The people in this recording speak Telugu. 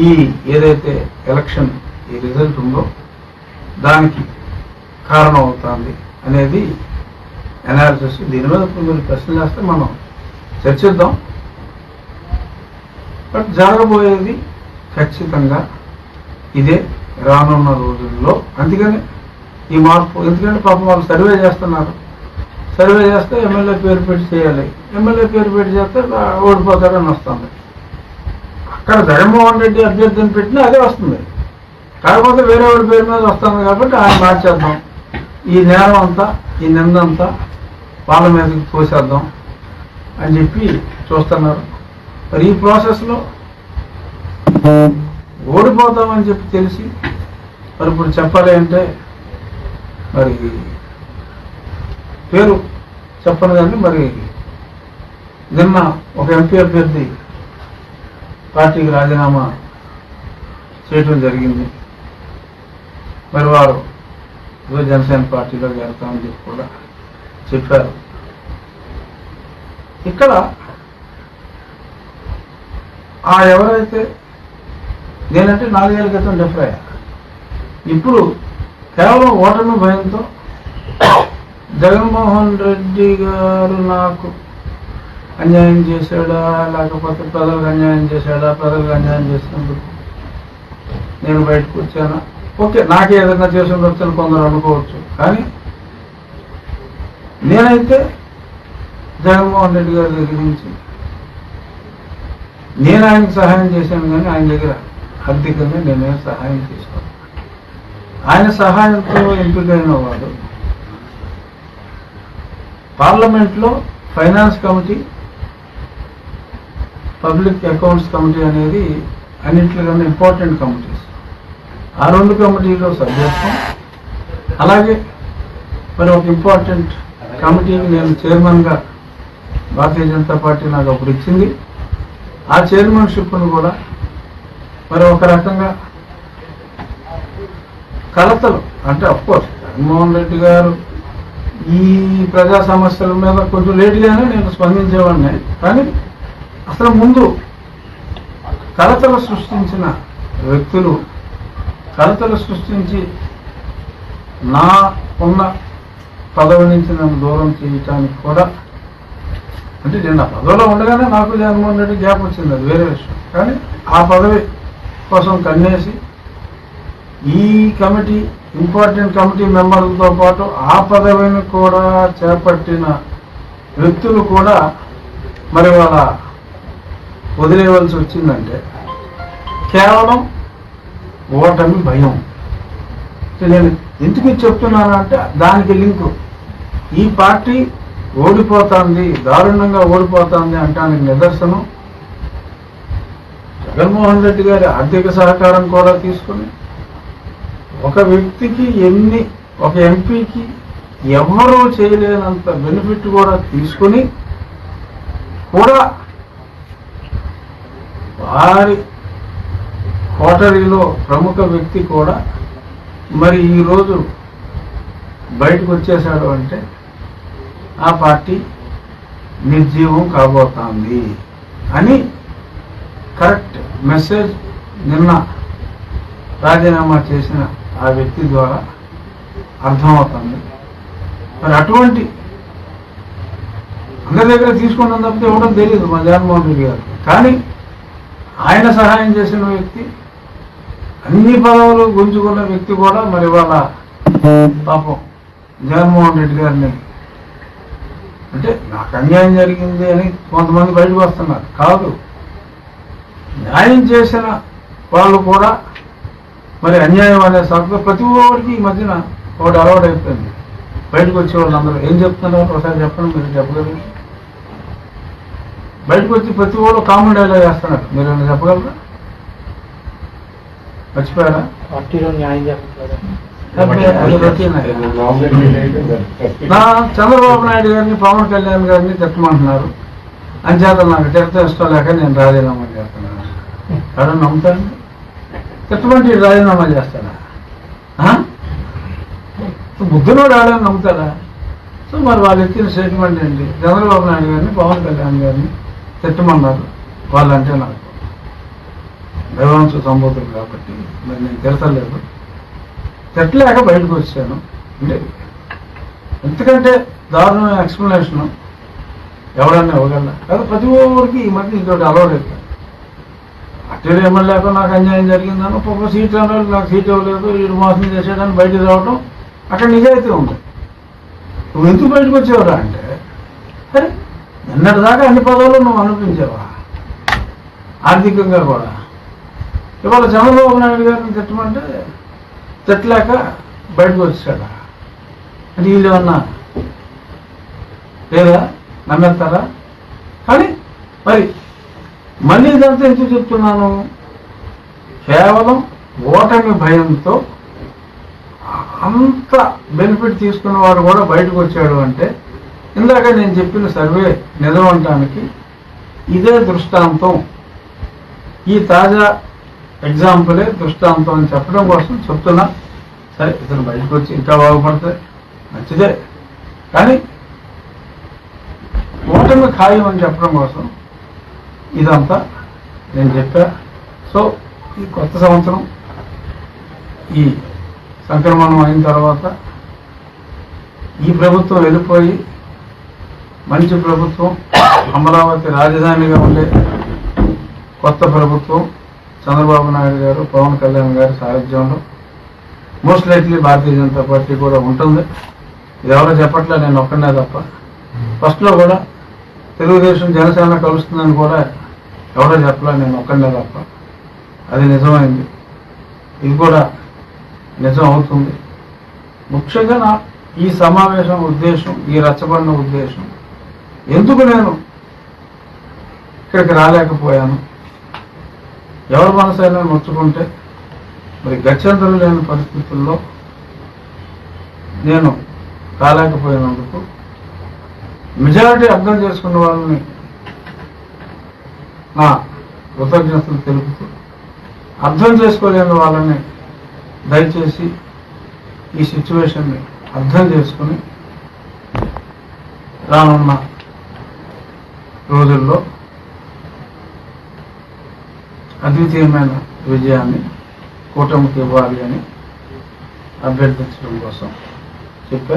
ఈ ఏదైతే ఎలక్షన్ ఈ రిజల్ట్ ఉందో దానికి కారణం అవుతుంది అనేది అనాలిసిస్ దీని మీద ఇప్పుడు మీరు ప్రశ్న చేస్తే మనం చర్చిద్దాం. బట్ జరగబోయేది ఖచ్చితంగా ఇదే రానున్న రోజుల్లో. అందుకని ఈ మార్పు ఎందుకంటే పాపం వాళ్ళు సర్వే చేస్తున్నారు. సర్వే చేస్తే ఎమ్మెల్యే పేరు పెట్టి చేయాలి. ఎమ్మెల్యే పేరు పెట్టి చేస్తే ఓడిపోతారని వస్తుంది. అక్కడ జగన్మోహన్ రెడ్డి అభ్యర్థిని పెట్టినా అదే వస్తుంది. కాకపోతే వేరే వాడి పేరు మీద వస్తుంది కాబట్టి ఆయన మార్చేద్దాం. ఈ నేరం అంతా ఈ నిందంతా వాళ్ళ మీదకి తోసేద్దాం అని చెప్పి చూస్తున్నారు. మరి ఈ ప్రాసెస్లో ఓడిపోతామని చెప్పి తెలిసి మరి ఇప్పుడు చెప్పాలి అంటే మరి పేరు చెప్పను కానీ మరి నిన్న ఒక ఎంపీ అభ్యర్థి పార్టీకి రాజీనామా చేయటం జరిగింది. మరి వారు యువ జనసేన పార్టీలో చేరతామని చెప్పి కూడా చెప్పారు. ఇక్కడ ఆ ఎవరైతే నేనంటే నాలుగేళ్ళ క్రితం డిఫర్. అయ్యా ఇప్పుడు కేవలం ఓటమి భయంతో జగన్మోహన్ రెడ్డి గారు నాకు అన్యాయం చేశాడా? లేకపోతే ప్రజలకు అన్యాయం చేశాడా? ప్రజలకు అన్యాయం చేసినందుకు నేను బయటకు వచ్చానా? ఓకే నాకే ఏదైనా చేసిన ఉండొచ్చని కొందరు అనుకోవచ్చు. కానీ నేనైతే జగన్మోహన్ రెడ్డి గారి దగ్గర నుంచి నేను ఆయనకు సహాయం చేశాను కానీ ఆయన దగ్గర ఆర్థికంగా నేనే సహాయం చేశాను ఆయన సహాయంతో ఎంపికైన వాడు. పార్లమెంట్లో finance committee public accounts committee అనేది అన్నింటికన్నా ఇంపార్టెంట్ కమిటీస్. ఆ రెండు కమిటీలో సభ్యత్వం. అలాగే మరి ఒక ఇంపార్టెంట్ కమిటీని నేను చైర్మన్గా భారతీయ జనతా పార్టీ నాకు అప్పుడు ఇచ్చింది. ఆ చైర్మన్షిప్ను కూడా మరి ఒక రకంగా కలతలు. అంటే అఫ్కోర్స్ జగన్మోహన్ రెడ్డి గారు ఈ ప్రజా సమస్యల మీద కొంచెం లేట్గానే నేను స్పందించేవాడిని. కానీ అసలు ముందు కలతలు సృష్టించిన వ్యక్తులు కలతలు సృష్టించి నా ఉన్న పదవి నుంచి నన్ను దూరం చేయటానికి కూడా అంటే నేను ఆ పదవిలో ఉండగానే నాకు జగన్మోహన్ రెడ్డి గ్యాప్ వచ్చింది అది వేరే విషయం. కానీ ఆ పదవి కోసం కన్నేసి ఈ కమిటీ ఇంపార్టెంట్ కమిటీ మెంబర్లతో పాటు ఆ పదవిని కూడా చేపట్టిన వ్యక్తులు కూడా మరి వాళ్ళ వదిలేయవలసి వచ్చిందంటే కేవలం ఓటమి భయం. నేను ఎందుకు చెప్తున్నాను అంటే దానికి లింకు. ఈ పార్టీ ఓడిపోతుంది దారుణంగా ఓడిపోతుంది అంటానికి నిదర్శనం జగన్మోహన్ రెడ్డి గారి ఆర్థిక సహకారం కూడా తీసుకుని ఒక వ్యక్తికి ఎన్ని ఒక ఎంపీకి ఎవరూ చేయలేనంత బెనిఫిట్ కూడా తీసుకుని కూడా వారి కోటరీలో ప్రముఖ వ్యక్తి కూడా మరి ఈరోజు బయటకు వచ్చేసాడు అంటే ఆ పార్టీ నిర్జీవం కాబోతోంది అని కరెక్ట్ మెసేజ్ నిన్న రాజీనామా చేసిన ఆ వ్యక్తి ద్వారా అర్థమవుతుంది. మరి అటువంటి అందరి దగ్గర తీసుకున్నాం తప్పితే ఇవ్వడం తెలియదు మా జగన్మోహన్ రెడ్డి గారు కానీ ఆయన సహాయం చేసిన వ్యక్తి అన్ని పదవులు గుంజుకున్న వ్యక్తి కూడా మరి వాళ్ళ పాపం జగన్మోహన్ రెడ్డి గారిని. అంటే నాకు అన్యాయం జరిగింది అని కొంతమంది బయటకు వస్తున్నారు. కాదు న్యాయం చేసిన వాళ్ళు కూడా మరి అన్యాయం అనే సాకుతో ప్రతి ఒక్కరికి ఈ మధ్యన ఒకటి అలవాటు అయిపోయింది. బయటకు వచ్చే వాళ్ళందరూ ఏం చెప్తున్నారు? ఒకసారి చెప్పండి మీరు చెప్పగలరు? బయటకు వచ్చి ప్రతి ఒక్కరు కామన్ డైలాగ్ వేస్తున్నారు మీరు ఏమైనా చెప్పగలరా? మర్చిపోయారా? పార్టీలో న్యాయం చంద్రబాబు నాయుడు గారిని పవన్ కళ్యాణ్ గారిని తిట్టమంటున్నారు. అంచేత నాకు తిడత ఇష్టం లేక నేను రాజీనామా చేస్తున్నాను. ఎవరైనా నమ్ముతాను తిట్టమంటే రాజీనామా చేస్తాడా? ఆ? బుద్ధినోడు ఎవరైనా నమ్ముతాడా? సో మరి వాళ్ళు ఇచ్చిన స్టేట్మెంట్ ఏంటి? చంద్రబాబు నాయుడు గారిని పవన్ కళ్యాణ్ గారిని తిట్టమన్నారు. వాళ్ళంటే నాకు దైవాంశ సంబోధులు కాబట్టి మరి నేను తిరతలేదు తిట్టలేక బయటకు వచ్చాను. అంటే ఎందుకంటే దారుణమైన ఎక్స్ప్లెనేషన్ ఎవడన్నా ఇవ్వగలరా? కాదు ప్రతి ఒక్కరికి ఈ మధ్య ఇంకోటి అలవాటు అవుతుంది అటు ఎమ్మెల్యేకు నాకు అన్యాయం జరిగిందని ఒక సీట్ అన్నారు నాకు సీట్ ఇవ్వలేదు వీడు మోసం చేసాడని బయటకు రావడం అక్కడ నిజాయితీ ఉంది. నువ్వు ఎందుకు బయటకు వచ్చేవరా అంటే సరే ఎన్నటిదాకా అన్ని పదవులు నువ్వు అనిపించావా ఆర్థికంగా కూడా. ఇవాళ చంద్రబాబు నాయుడు గారిని తిట్టమంటే తిట్టలేక బయటకు వచ్చాడా? అంటే వీళ్ళు ఏమన్నా లేదా? నమ్మేస్తారా? కానీ మరి మళ్ళీ ఇదంతా ఎందుకు చెప్తున్నాను? కేవలం ఓటమి భయంతో అంత బెనిఫిట్ తీసుకున్నవాడు కూడా బయటకు వచ్చాడు అంటే ఇందాక నేను చెప్పిన సర్వే నిజం ఇదే దృష్టాంతం. ఈ తాజా ఎగ్జాంపులే దృష్టాంతం అని చెప్పడం కోసం చెప్తున్నా. సరే ఇతను బయటకు వచ్చి ఇంకా బాగుపడితే మంచిదే. కానీ ఓటమి ఖాయం అని చెప్పడం కోసం ఇదంతా నేను చెప్పా. సో ఈ కొత్త సంవత్సరం ఈ సంక్రమణం అయిన తర్వాత ఈ ప్రభుత్వం వెళ్ళిపోయి మంచి ప్రభుత్వం అమరావతి రాజధానిగా ఉండే కొత్త ప్రభుత్వం చంద్రబాబు నాయుడు గారు పవన్ కళ్యాణ్ గారి సారథ్యంలో most likely Bharatiya Janata Party కూడా ఉంటుంది. ఇది ఎవరో చెప్పట్లే నేను ఒక్కనే తప్ప. ఫస్ట్లో కూడా తెలుగుదేశం జనసేన కలుస్తుందని కూడా ఎవరో చెప్పలే నేను ఒక్కనే తప్ప. అది నిజమైంది. ఇది కూడా నిజం అవుతుంది. ముఖ్యంగా నా ఈ సమావేశం ఉద్దేశం ఈ రచ్చబడిన ఉద్దేశం ఎందుకు నేను ఇక్కడికి రాలేకపోయాను? ఎవరి మనసైనా నొచ్చుకుంటే మరి గత్యంతరం లేని పరిస్థితుల్లో నేను రాలేకపోయినందుకు మెజారిటీ అర్థం చేసుకున్న వాళ్ళని నా కృతజ్ఞతలు తెలుపుతూ అర్థం చేసుకోలేని వాళ్ళని దయచేసి ఈ సిచ్యువేషన్ని అర్థం చేసుకుని రానున్న రోజుల్లో అద్వితీయమైన విజయాన్ని కూటమికి ఇవ్వాలి అని అభ్యర్థించడం కోసం చెప్పా.